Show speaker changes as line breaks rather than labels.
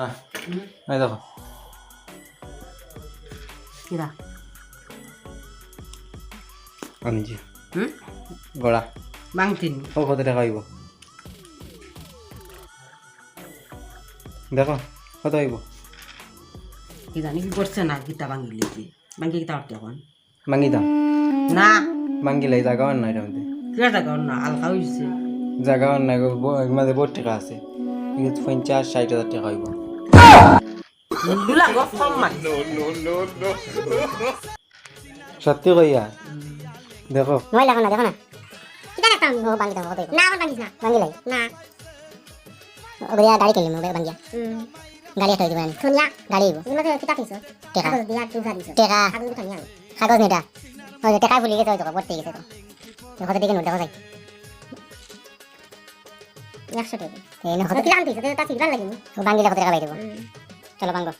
হ্যাঁ এই দেখো
কিরা হুম
গড়া
বাংতিনি
ও কত টাকা হইব দেখো কত হইব
কি জানি কি করছে না গীতা ভাঙি লিখি ভাঙি গীতা উঠতে এখন
মাঙ্গি দাম
না
মাঙ্গিলে জায়গা আর নাই এটার মধ্যে
কিরা জায়গা না আলকা
জায়গা আর নাই মাঝে বহুত টাকা আছে পঞ্চাশ ষাট হাজার টাকা হইব
দুলা গো কম মান
সত্যি কইয়া? দেখো।
মোবাইল এখন না দেখো না। কিটা একটা ও বাঙ্গি দাও কত না আমার বাঙ্গিস না। বাঙ্গি লাই। না। ওগুলা গাড়ি কিনলি মোবাইল বাঙ্গিয়া গাড়ি একটা দিবেন শুনিয়া গাড়ি হইব এগুলো তো কিটা কিনছ টাকা। দিয়া টুকা দিছ। টাকা। কাগজ আনো। কাগজ নেটা ওই টাকা ভুলে গেছে ওই তো ভর্তি গেছে তো তো কত দিকে নোট দেখো যাই একশো টাকা। কত টাকা লাগেনি। বাঙ্গিলে কত টাকা পাই দেবো চলো বাঙ্গো।